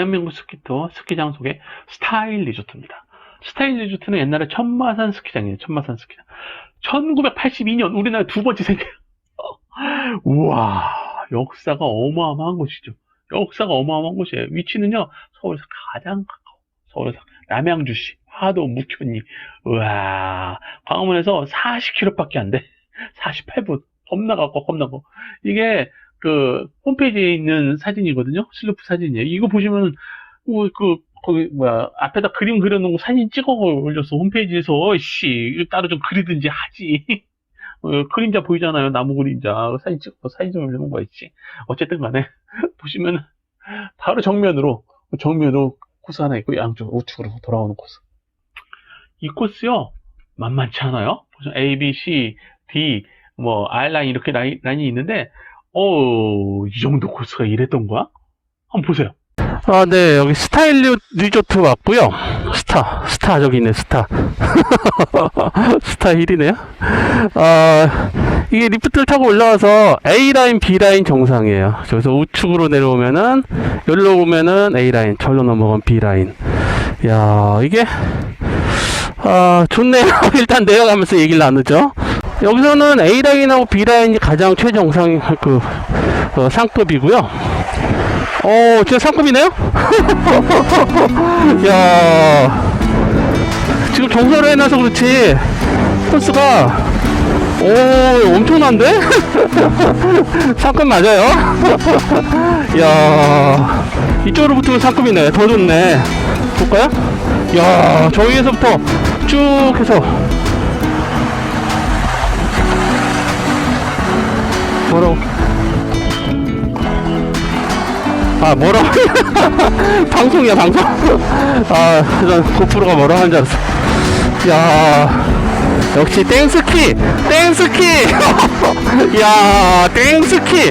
대한민국 스키터 스키장 속의 스타일 리조트입니다. 스타일 리조트는 옛날에 천마산 스키장이에요. 천마산 스키장. 1982년 우리나라 두 번째 생겨. 우와, 역사가 어마어마한 곳이죠. 역사가 어마어마한 곳이에요. 위치는요, 서울에서 가장 가까워. 서울에서 남양주시, 화도, 묵현리. 우와, 광화문에서 40km밖에 안 돼. 48분. 겁나 가까워, 겁나 가까워. 이게 그 홈페이지에 있는 사진이거든요. 슬로프 사진이에요. 이거 보시면 어, 그 거기 뭐야 앞에다 그림 그려놓은 거 사진 찍어 올려서 홈페이지에서 씨 따로 좀 그리든지 하지. 어, 그림자 보이잖아요. 나무 그림자 사진 찍어 사진 좀 올려놓은 거 있지. 어쨌든 간에 보시면 바로 정면으로 정면으로 코스 하나 있고 양쪽 우측으로 돌아오는 코스. 이 코스요 만만치 않아요. A, B, C, D 뭐 R 라인 이렇게 라인, 라인이 있는데 어, 이 정도 코스가 이랬던 거야? 한번 보세요. 아, 네, 여기 스타일 리- 리조트 왔고요. 스타, 스타, 저기 있네, 스타. 스타 힐이네요. 아, 이게 리프트를 타고 올라와서 A라인, B라인 정상이에요. 그래서 우측으로 내려오면은, 여기로 오면은 A라인, 절로 넘어가면 B라인. 야 이게, 아, 좋네요. 일단 내려가면서 얘기를 나누죠. 여기서는 A라인하고 B라인이 가장 최정상, 그, 어, 상급이고요. 어, 진짜 상급이네요? 야 지금 정사를 해놔서 그렇지, 코스가, 오, 엄청난데? 상급 맞아요? 야 이쪽으로 붙으면 상급이네. 더 좋네. 볼까요? 야, 저 위에서부터 쭉 해서. 뭐라고? 아 뭐라고? 방송이야 방송. 아난 고프로가 뭐라고 하는 줄 알았어. 야 역시 땡스키 땡스키. 야 땡스키.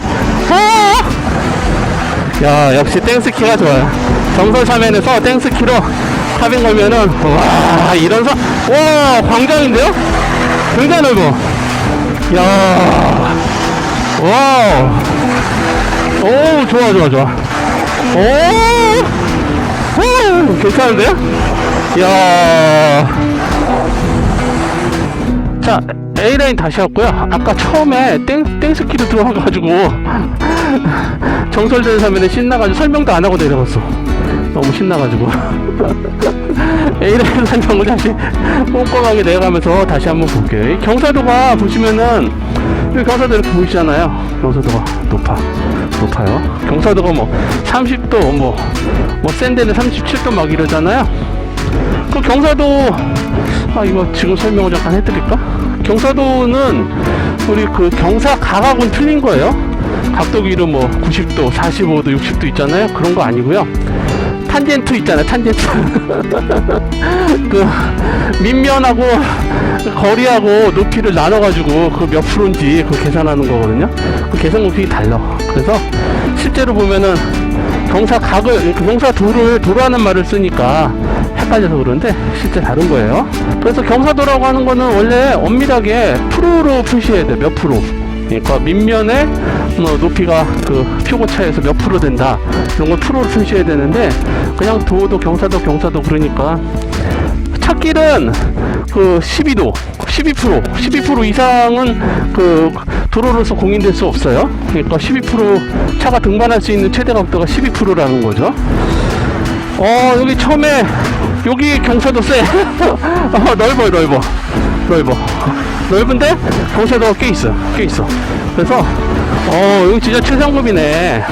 어? 야 역시 땡스키가 좋아요. 정선 사면에서 땡스키로 카빙 걸면은 와 이런 사 와 광장인데요? 굉장히 넓어. 야 와우. 오 좋아 좋아 좋아. 오, 오 괜찮은데요? 이야. 자 A라인 다시 왔고요. 아까 처음에 땡, 땡스키로 들어와가지고 정설된 사면에 신나가지고 설명도 안 하고 내려갔어. 너무 신나가지고. A라인 설명을 다시 꼼꼼하게 내려가면서 다시 한번 볼게요. 이 경사도가 보시면은 여기 경사도 이렇게 보이시잖아요. 경사도가 높아 높아요. 경사도가 뭐 30도 뭐 뭐센 데는 37도 막 이러잖아요. 그 경사도 아 이거 지금 설명을 잠깐 해드릴까? 경사도는 우리 그 경사 각하고는 틀린 거예요. 각도기로 뭐 90도 45도 60도 있잖아요. 그런 거 아니고요 탄젠트 있잖아요 탄젠트 그 밑면하고 거리하고 높이를 나눠가지고 그 몇 프로인지 그 계산하는 거거든요. 그 계산 공식이 달라. 그래서 실제로 보면은 경사 각을 그 경사 도를 도라는 말을 쓰니까 헷갈려서 그런데 실제 다른 거예요. 그래서 경사도라고 하는 거는 원래 엄밀하게 프로로 표시해야 돼. 몇 프로. 그러니까 밑면에 뭐 높이가 그 표고 차에서 몇 프로 된다 이런 걸 프로로 표시해야 되는데 그냥 도도 경사도 경사도 그러니까 찾길은 그 12도, 12%, 12% 이상은 그 도로로서 공인될 수 없어요. 그러니까 12% 차가 등반할 수 있는 최대 각도가 12%라는 거죠. 어, 여기 처음에 여기 경사도 세. 어, 넓어요, 넓어. 넓어. 넓은데 경사도가 꽤 있어. 꽤 있어. 그래서 어, 여기 진짜 최상급이네.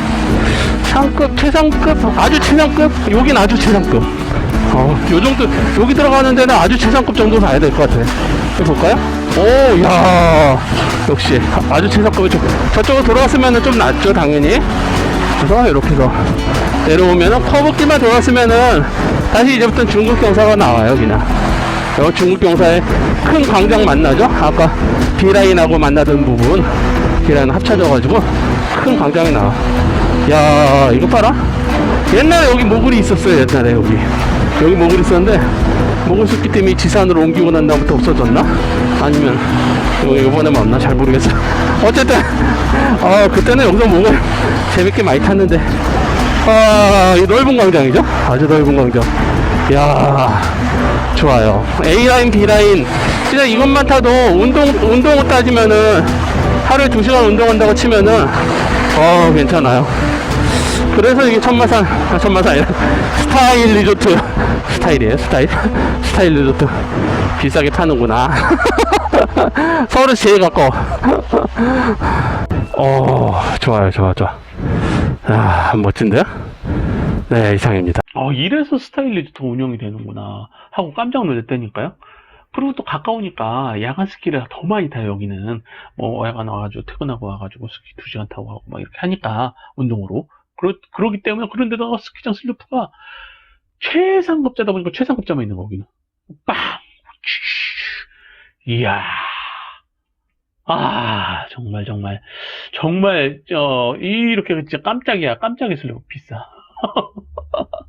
상급, 최상급, 아주 최상급, 여긴 아주 최상급. 어, 요 정도, 여기 들어가는 데는 아주 최상급 정도 가야 될 것 같아. 좀 볼까요? 오, 야 역시 아주 최상급이 좀, 저쪽으로 돌아왔으면 좀 낫죠, 당연히. 그래서 이렇게 해서 내려오면은 커브길만 돌았으면은 다시 이제부터는 중국 경사가 나와요, 그냥. 요 중국 경사에 큰 광장 만나죠? 아까 B라인하고 만나던 부분, B라인 합쳐져가지고 큰 광장이 나와. 야, 이거 봐라. 옛날에 여기 모글이 있었어요, 옛날에 여기. 여기 모글이 있었는데, 모글 숲기 때문에 지산으로 옮기고 난 다음부터 없어졌나? 아니면, 이거 이번에만 없나? 잘 모르겠어. 어쨌든, 어, 그때는 여기서 모글 재밌게 많이 탔는데, 아, 이 넓은 광장이죠? 아주 넓은 광장. 이야, 좋아요. A라인, B라인. 진짜 이것만 타도 운동, 운동을 따지면은 하루에 2시간 운동한다고 치면은, 어, 괜찮아요. 그래서 이게 천마산, 아, 천마산 아니라 스타일 리조트. 스타일이에요, 스타일. 스타일 리조트. 비싸게 파는구나. 서울에서 제일 가까워. 어, 좋아요, 좋아, 좋아. 아, 멋진데요? 네, 이상입니다. 어, 이래서 스타일 리조트 운영이 되는구나 하고 깜짝 놀랐다니까요. 그리고 또 가까우니까 야간 스키를 더 많이 타요, 여기는. 뭐, 야간 와가지고, 퇴근하고 와가지고 스키 2시간 타고 하고 막 이렇게 하니까, 운동으로. 그러, 그러기 때문에, 그런데다가 스키장 슬리프가 최상급자다 보니까 최상급자만 있는 거기는. 빵! 이야. 아, 정말, 정말. 정말, 어, 이렇게 진짜 깜짝이야. 깜짝이 슬리프 비싸.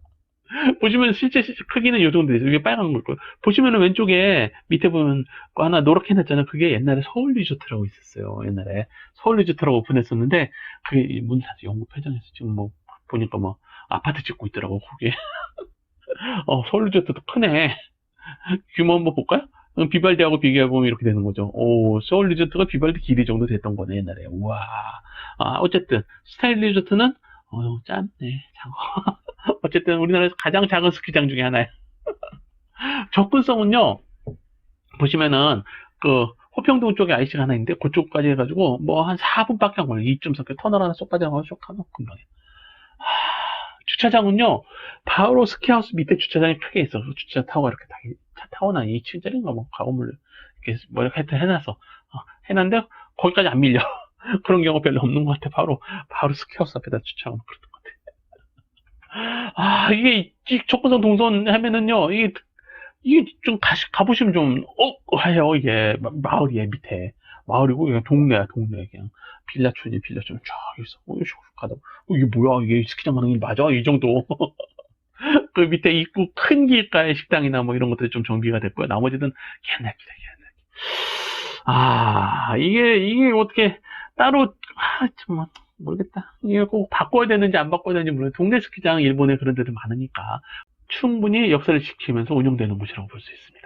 보시면 실제 시- 크기는 이 정도 돼요. 이게 빨간 걸 거예요. 보시면은 왼쪽에 밑에 보면 거 하나 노랗게 해놨잖아요. 그게 옛날에 서울 리조트라고 있었어요. 옛날에 서울 리조트라고 오픈했었는데 그게 문 닫아서 영국 회장에서 지금 뭐 보니까 뭐 아파트 짓고 있더라고 거기. 어 서울 리조트도 크네. 규모 한번 볼까요? 어, 비발디하고 비교해보면 이렇게 되는 거죠. 오, 서울 리조트가 비발디 길이 정도 됐던 거네, 옛날에. 우와. 아, 어쨌든, 스타일 리조트는, 어, 짧네, 작아. 어쨌든 우리나라에서 가장 작은 스키장 중에 하나예요. 접근성은요, 보시면은, 그, 호평동 쪽에 IC가 하나 있는데, 그쪽까지 해가지고, 뭐, 한 4분밖에 안 걸려요. 2.4km 터널 하나 쏙 빠져나가고 쏙 하면 금방이에요. 하, 주차장은요, 바로 스키하우스 밑에 주차장이 크게 있어. 그 주차 타고 이렇게 다, 차 타고 나 2층짜리인가 뭐, 가건물, 이렇게, 뭐, 이렇게 하여튼 해놔서, 어, 해놨는데, 거기까지 안 밀려. 그런 경우 별로 없는 것 같아. 바로, 바로 스키하우스 앞에다 주차하고 아. 아, 이게, 이 접근성 동선 하면은요, 이게, 이게 좀 가시, 가보시면 좀, 어, 해요, 이게. 마- 마을이에, 밑에. 마을이고, 그냥 동네야, 동네. 그냥. 빌라촌이 빌라촌 쫙 있어. 어, 슉 가다. 어, 이게 뭐야, 이게 스키장 가는 길 맞아? 이 정도. 그 밑에 입구 큰 길가에 식당이나 뭐 이런 것들이 좀 정비가 됐고요. 나머지는 옛날 길이야, 옛날 길. 아, 이게, 이게 어떻게, 따로, 아, 정말, 모르겠다. 이게 꼭 바꿔야 되는지 안 바꿔야 되는지 모르겠는데, 동네 스키장 일본에 그런 데도 많으니까, 충분히 역사를 지키면서 운영되는 곳이라고 볼 수 있습니다.